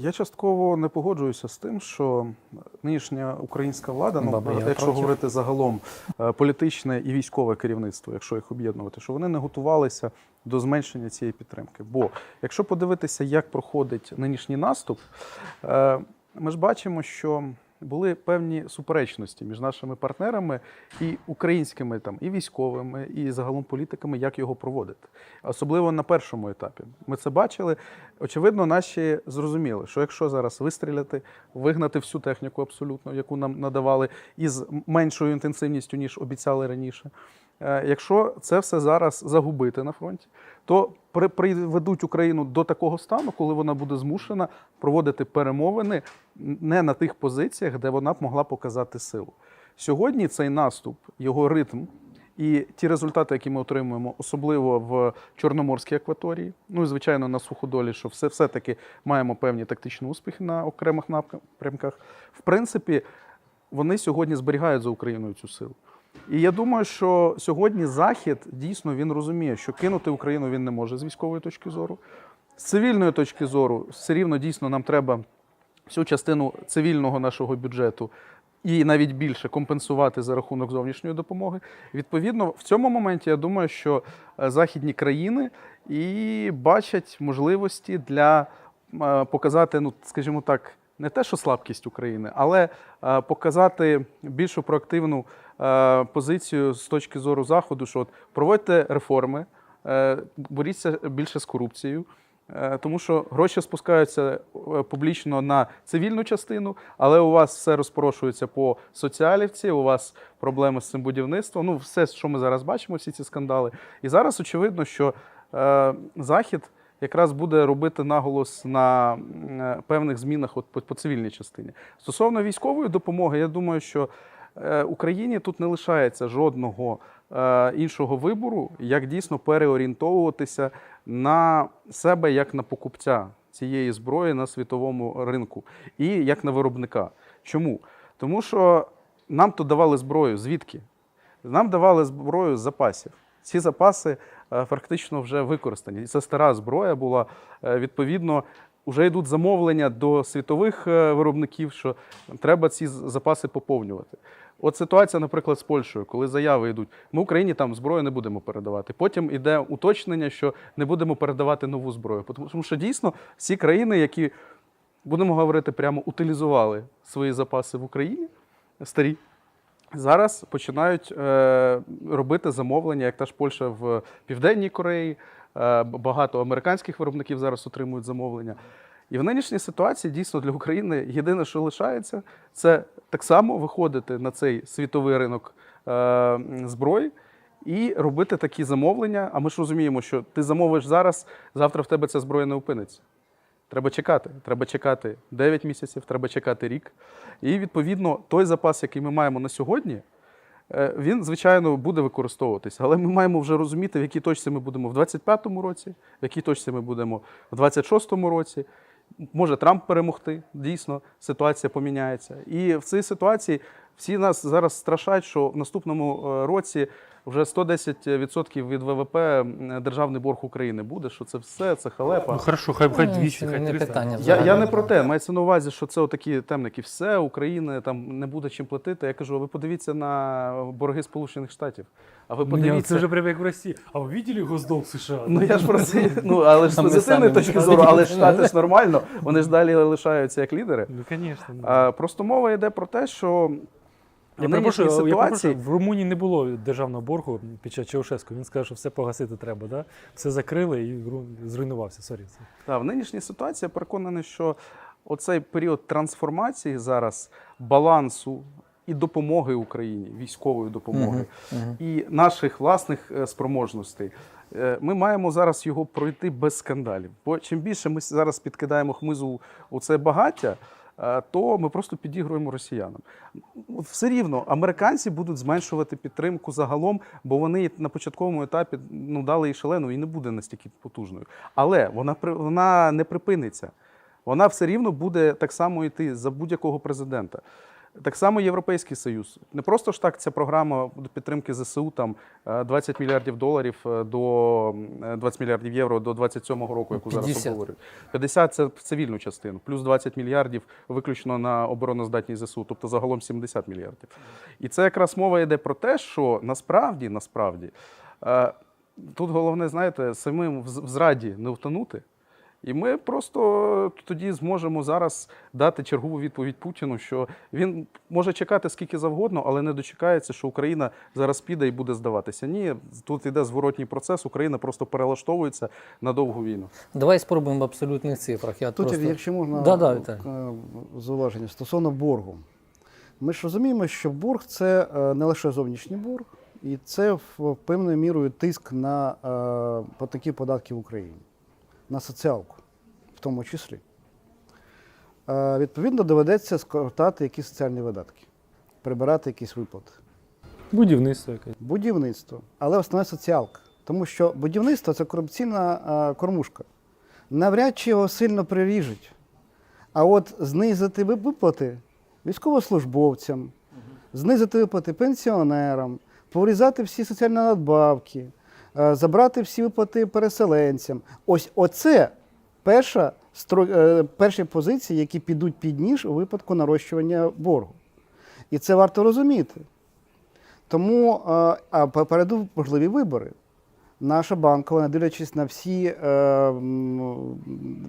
Я частково не погоджуюся з тим, що нинішня українська влада, ну Баба, якщо проти. говорити загалом е, політичне і військове керівництво, якщо їх об'єднувати, що вони не готувалися до зменшення цієї підтримки. Бо якщо подивитися, як проходить нинішній наступ, е, ми ж бачимо, що були певні суперечності між нашими партнерами і українськими там і військовими, і загалом політиками, як його проводити. Особливо на першому етапі. Ми це бачили. Очевидно, наші зрозуміли, що якщо зараз вистріляти, вигнати всю техніку абсолютно, яку нам надавали, із меншою інтенсивністю, ніж обіцяли раніше. Е, Якщо це все зараз загубити на фронті, то при- приведуть Україну до такого стану, коли вона буде змушена проводити перемовини не на тих позиціях, де вона б могла показати силу. Сьогодні цей наступ, його ритм і ті результати, які ми отримуємо, особливо в Чорноморській акваторії, ну і звичайно на суходолі, що все, все-таки маємо певні тактичні успіхи на окремих напрямках. В принципі, вони сьогодні зберігають за Україною цю силу. І я думаю, що сьогодні Захід дійсно він розуміє, що кинути Україну він не може з військової точки зору. З цивільної точки зору, все рівно дійсно нам треба всю частину цивільного нашого бюджету і навіть більше компенсувати за рахунок зовнішньої допомоги. Відповідно, в цьому моменті я думаю, що е, західні країни і бачать можливості для е, показати, ну скажімо так, не те, що слабкість України, але е, показати більшу проактивну е, позицію з точки зору заходу, що от проводьте реформи, е, боріться більше з корупцією. Тому що гроші спускаються публічно на цивільну частину, але у вас все розпорошується по соціалівці, у вас проблеми з цим будівництвом. Ну, все, що ми зараз бачимо, всі ці скандали. І зараз очевидно, що е, Захід якраз буде робити наголос на е, певних змінах от, по, цивільній частині. Стосовно військової допомоги, я думаю, що е, Україні тут не лишається жодного е, іншого вибору, як дійсно переорієнтовуватися на себе як на покупця цієї зброї на світовому ринку і як на виробника. Чому? Тому що нам то давали зброю. Звідки? Нам давали зброю з запасів. Ці запаси фактично вже використані. І Це стара зброя була. Е, Відповідно, вже йдуть замовлення до світових е, виробників, що треба ці запаси поповнювати. От ситуація, наприклад, з Польщею, коли заяви йдуть, ми Україні там зброю не будемо передавати. Потім іде уточнення, що не будемо передавати нову зброю. Тому що дійсно всі країни, які будемо говорити, прямо утилізували свої запаси в Україні, старі, зараз починають е, робити замовлення, як та ж Польща в Південній Кореї. Е, багато американських виробників зараз отримують замовлення. І в нинішній ситуації дійсно для України єдине, що лишається, це так само виходити на цей світовий ринок е, зброї і робити такі замовлення. А ми ж розуміємо, що ти замовиш зараз, завтра в тебе ця зброя не опиниться. Треба чекати. Треба чекати 9 місяців, треба чекати рік. І відповідно той запас, який ми маємо на сьогодні, е, він, звичайно, буде використовуватися. Але ми маємо вже розуміти, в якій точці ми будемо в 25-му році, в якій точці ми будемо в 26-му році. Може Трамп перемогти, дійсно, ситуація поміняється. І в цій ситуації всі нас зараз страшать, що в наступному е, році вже 110% від ВВП державний борг України буде, що це все, це халепа. Ну хорошо, хай хай Ну, 200, хай не 300. питання. Я, я не про те, мається на увазі, що це отакі темники. Все, України там не буде чим платити. Я кажу, а ви подивіться на борги Сполучених Штатів. А ви Ні, подивіться. це вже прям як в Росії. А ви бачили госдолг США? Ну я ж про це, ну але ж з позитивної точки зору, але ж. Штати ж нормально, вони ж далі лишаються як лідери. Ну, звісно. Просто мова йде про те, що Я в перепрошую, нинішній я перепрошую, в Румунії не було державного боргу під час Чаушеску. Він сказав, що все погасити треба, да? все закрили і зруйнувався. Сорі. це. Та, в нинішній ситуації я переконаний, що оцей період трансформації зараз балансу і допомоги Україні, військової допомоги, Мгм, мгм. і наших власних е, спроможностей. е, Ми маємо зараз його пройти без скандалів. Бо чим більше ми зараз підкидаємо хмизу у це багаття, то ми просто підігруємо росіянам. Все рівно американці будуть зменшувати підтримку загалом, бо вони на початковому етапі ну, дали їй шалену і не буде настільки потужною. Але вона вона не припиниться. Вона все рівно буде так само йти за будь-якого президента. Так само Європейський Союз. Не просто ж так ця програма підтримки ЗСУ там е, 20 мільярдів доларів е, до е, 20 мільярдів євро до 27-го року, яку зараз обговорюють. 50 – це в цивільну частину, плюс 20 мільярдів виключно на обороноздатність ЗСУ, тобто загалом 70 мільярдів. І це якраз мова йде про те, що насправді, насправді, е, тут головне, знаєте, самим в зраді не втонути. І ми просто тоді зможемо зараз дати чергову відповідь Путіну, що він може чекати скільки завгодно, але не дочекається, що Україна зараз піде і буде здаватися. Ні, тут йде зворотній процес. Україна просто перелаштовується на довгу війну. Давай спробуємо в абсолютних цифрах. Я Тут, просто... якщо можна Да, да, е, зауваження стосовно боргу. Ми ж розуміємо, що борг це е, не лише зовнішній борг, і це в певною мірою тиск на е, платників податків в Україні, на соціалку, в тому числі. Е, Відповідно, доведеться скоротати якісь соціальні видатки, прибирати якісь виплати. Будівництво якесь. Будівництво, але основне соціалка. Тому що будівництво це корупційна кормушка. Навряд чи його сильно приріжуть. А от знизити виплати військовослужбовцям, знизити виплати пенсіонерам, порізати всі соціальні надбавки, е, забрати всі виплати переселенцям. Ось оце перша, е, перші позиції, які підуть під ніж у випадку нарощування боргу. І це варто розуміти. Тому е, а попереду можливі вибори. Наша банкова, не дивлячись на всі е,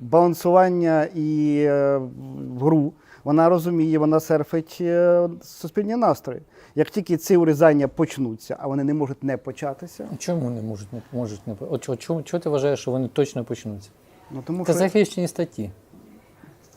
балансування і е, гру, вона розуміє, вона серфить е, суспільні настрої. Як тільки ці урізання почнуться, а вони не можуть не початися, Чому не можуть не можуть не От чому чому ти вважаєш, що вони точно почнуться? ну тому Це що захищені статті.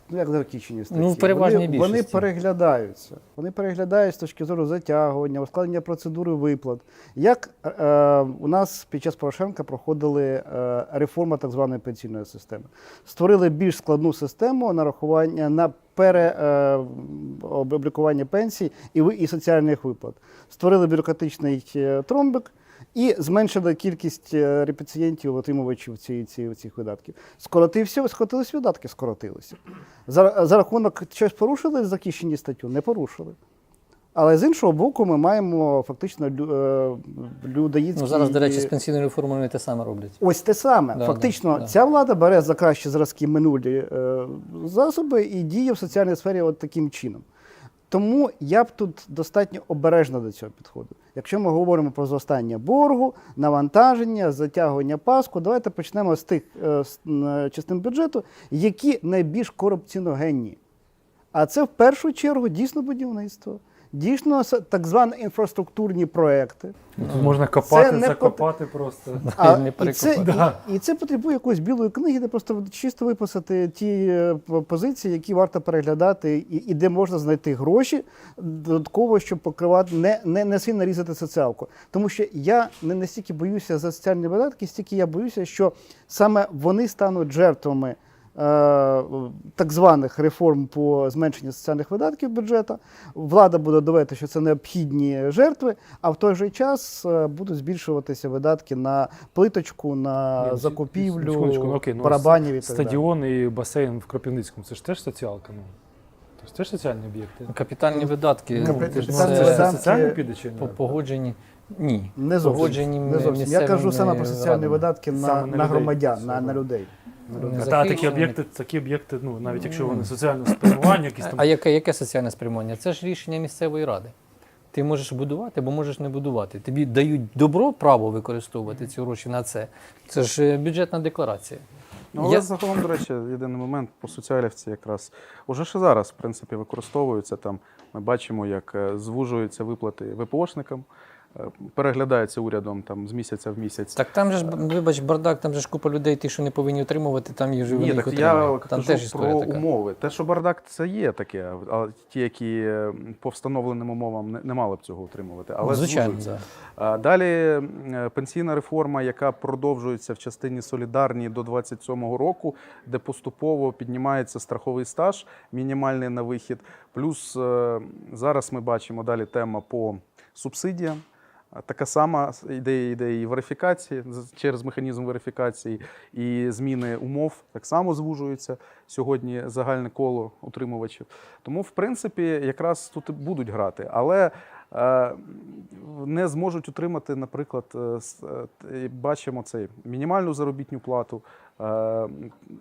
Ну, як закінчені статті, Ну, в переважній вони, вони переглядаються. Вони переглядають з точки зору затягування, ускладнення процедури виплат. Як е, у нас під час Порошенка проходили е, реформа так званої пенсійної системи, створили більш складну систему нарахування на переоблікування пенсій і, і соціальних виплат. Створили бюрократичний е, тромбик. І зменшили кількість е, репацієнтів, отримувачів ці, ці, цих видатків. Скоротився, скоротились видатки, скоротилися. За, за рахунок щось порушили захищені статтю? Не порушили. Але з іншого боку, ми маємо фактично е, людоїдські... Ну зараз, до речі, з пенсійною реформою вони те саме роблять. Ось те саме. Да, Фактично, да, да. ця влада бере за кращі зразки минулі е, засоби і діє в соціальній сфері от таким чином. Тому я б тут достатньо обережно до цього підходив. Якщо ми говоримо про зростання боргу, навантаження, затягування паску, давайте почнемо з тих е, м, частин бюджету, які найбільш корупціоногенні. А це в першу чергу дійсно будівництво, дійсно так звані інфраструктурні проекти. Тут можна копати, не закопати просто. А, Не і, це, Да. і, і це потребує якоїсь білої книги, де просто чисто виписати ті е, позиції, які варто переглядати, і, і де можна знайти гроші додатково, щоб покривати, не, не, не сильно різати соціалку. Тому що я не настільки боюся за соціальні видатки, стільки я боюся, що саме вони стануть жертвами. Е, Так званих реформ по зменшенню соціальних видатків бюджету. Влада буде довести, що це необхідні жертви, а в той же час е, будуть збільшуватися видатки на плиточку, на Ні, ну, закупівлю, ну, окей, ну, барабанів і так далі. Стадіон і басейн в Кропивницькому це ж теж соціалка. Ну. Тобто теж соціальні об'єкти. Капітальні видатки Ну, ну, ти це Це, це це соціально піде чи по- ні? погоджені. Ні. Не зовсім. Погоджені Не зовсім. Я кажу саме про соціальні радами. видатки на, Саме на на, людей. громадян, на, на людей. Вони та, такі захищені. об'єкти, такі об'єкти, ну навіть якщо вони соціально спрямування, якісь там А яке, яке соціальне спрямування? Це ж рішення місцевої ради. Ти можеш будувати або можеш не будувати. Тобі дають добро право використовувати ці гроші на це. Це ж е, бюджетна декларація. Ну, але Я- загалом, до речі, єдиний момент по соціалівці якраз уже ще зараз, в принципі, використовуються там. Ми бачимо, як е, звужуються виплати ВПОшникам, е, переглядаються урядом там з місяця в місяць. Так там же ж, вибач, бардак, там же ж купа людей, ті, що не повинні отримувати, там їх же Ні, так я. Там кажу теж про така. умови. Те, що бардак, це є таке, а ті, які е, по встановленим умовам не, не мали б цього отримувати. Але Ну, Звичайно, да. Далі е, пенсійна реформа, яка продовжується в частині солідарні до 27-го року, де поступово піднімається страховий стаж, мінімальний на вихід. Плюс е, зараз ми бачимо далі тема по субсидіям. Така сама ідея ідеї верифікації через механізм верифікації, і зміни умов так само звужуються. сьогодні загальне коло утримувачів. Тому, в принципі, якраз тут будуть грати. Але не зможуть утримати, наприклад, е, е, бачимо цей мінімальну заробітну плату е,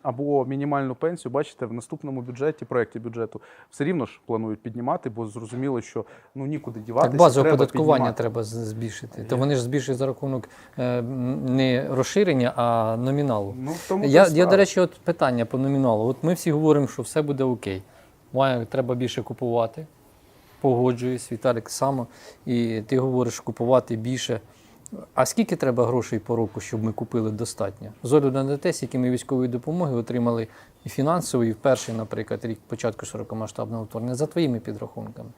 або мінімальну пенсію. Бачите, в наступному бюджеті, проєкті бюджету, все рівно ж планують піднімати, бо зрозуміло, що ну нікуди діватися. Так базове оподаткування піднімати. треба збільшити. То вони ж збільшують за рахунок е, не розширення, а номіналу. Ну, тому Я, я, до речі, от питання по номіналу. От ми всі говоримо, що все буде окей. Має, треба більше купувати. Погоджуюсь, Віталік само. І ти говориш купувати більше. А скільки треба грошей по року, щоб ми купили достатньо? З огляду на те, скільки ми військової допомоги отримали і фінансової, і в перший, наприклад, рік початку широкомасштабного вторгнення, за твоїми підрахунками.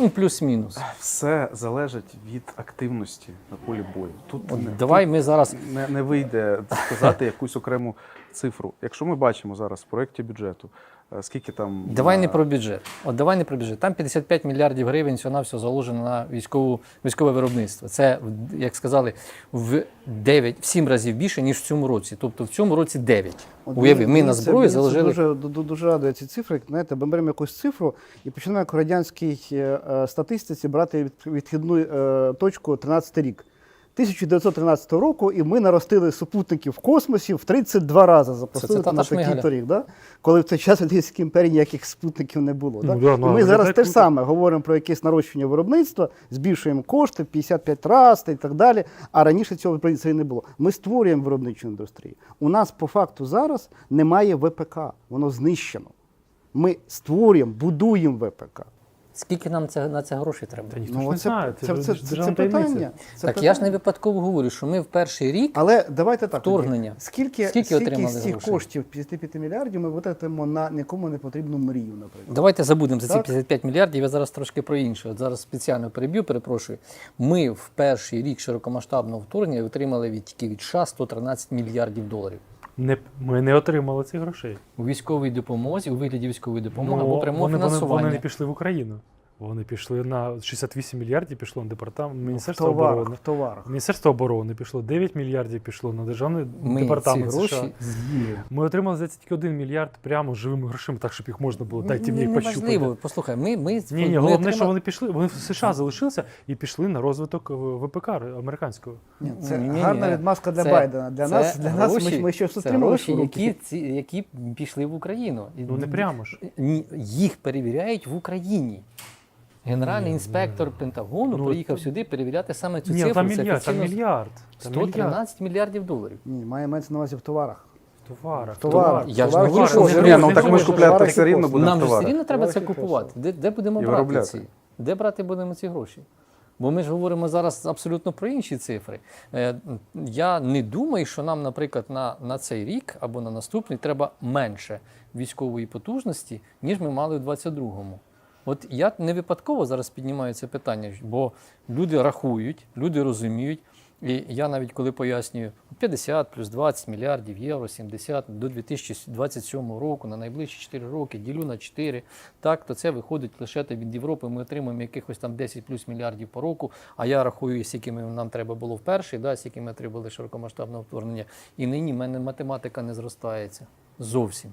Ну, плюс-мінус. Все залежить від активності на полі бою. Тут От не, давай ми зараз не, не вийде сказати якусь окрему цифру. Якщо ми бачимо зараз в проєкті бюджету, е, скільки там Давай не про бюджет. От давай не про бюджет. Там 55 мільярдів гривень всього на все заложено на військову, військове виробництво. Це, в- як сказали, в 9, в 7 разів більше, ніж в цьому році. Тобто в цьому році 9. От Уяви, ми на зброю мені заложили. Дуже, ду- дуже радує ці цифри. Знаєте, ми беремо якусь цифру і починаємо як у радянській е, е, статистиці брати від, відхідну е, точку 13 рік. 1913 року, і ми наростили супутників в космосі в 32 рази запустили цитата на такий рік, да? коли в цей час в Радянській імперії ніяких спутників не було. Да? Ну, да, ну, і ми а зараз те ж саме говоримо про якесь нарощування виробництва, збільшуємо кошти в 55 разів і так далі. А раніше цього це і не було. Ми створюємо виробничу індустрію. У нас по факту зараз немає ВПК, воно знищено. Ми створюємо, будуємо ВПК. Скільки нам це, на це грошей треба? Та ніхто ж Ну, не це, знає, це, це, це, ж це, це, питання. Це так я ж не випадково говорю, що ми в перший рік Але давайте так. Вторгнення. Скільки, Скільки скільки, отримали з цих грошей? коштів 55 мільярдів ми витратимо на нікому не потрібну мрію, наприклад? Давайте забудемо за ці Так. 55 мільярдів. Я зараз трошки про інше. От зараз спеціально переб'ю, перепрошую. Ми в перший рік широкомасштабного вторгнення отримали від тільки від США 113 мільярдів доларів. Не, ми не отримали цих грошей. У військовій допомозі, у вигляді військової допомоги Ну, або прямого вони, вони, фінансування. вони не пішли в Україну. Вони пішли на 68 мільярдів, пішло на департамент В товарах, оборони. в товарах. Міністерство оборони пішло 9 мільярдів, пішло на державний Ми департамент ці США. гроші з'їли. Ми отримали здається, тільки 1 мільярд прямо живими грошима, так щоб їх можна було. Дайте мені їх пощупати. Неважливо, послухай, ми, ми, Ні, ні, ми головне, отримали- що вони пішли. Вони в США залишилися і пішли на розвиток е, ВПК американського. Ні, це Ні-ні-ні. гарна відмазка для Це- Байдена. Для це нас, для нас ми, гроші- ми ще це отримали гроші, які, ці, які пішли в Україну. Ну не прямо ж. Ні, їх перевіряють в Україні. Генеральний інспектор Пентагону Ну, приїхав сюди перевіряти саме цю Ні, цифру. там мільярд, там офіційно мільярд. Там мільярд 113 мільярдів доларів. Ні, має мається на увазі в товарах. в товарах. В товарах. Я ж Товарах не говорю, ну так ми ж купляти все рівно будемо Нам же все рівно треба це купувати. Де, де будемо брати виробляти. ці? Де брати будемо ці гроші? Бо ми ж говоримо зараз абсолютно про інші цифри. Е, Я не думаю, що нам, наприклад, на, на цей рік або на наступний треба менше військової потужності, ніж ми мали в 22-му. От я не випадково зараз піднімаю це питання, бо люди рахують, люди розуміють. І я навіть коли пояснюю 50 плюс 20 мільярдів євро, 70 до 2027 року, на найближчі 4 роки, ділю на 4, так, то це виходить лише від Європи. Ми отримуємо якихось там 10 плюс мільярдів по року. А я рахую, скільки нам треба було в перший, да, скільки ми отримали широкомасштабного вторгнення. І нині в мене математика не зростається. Зовсім.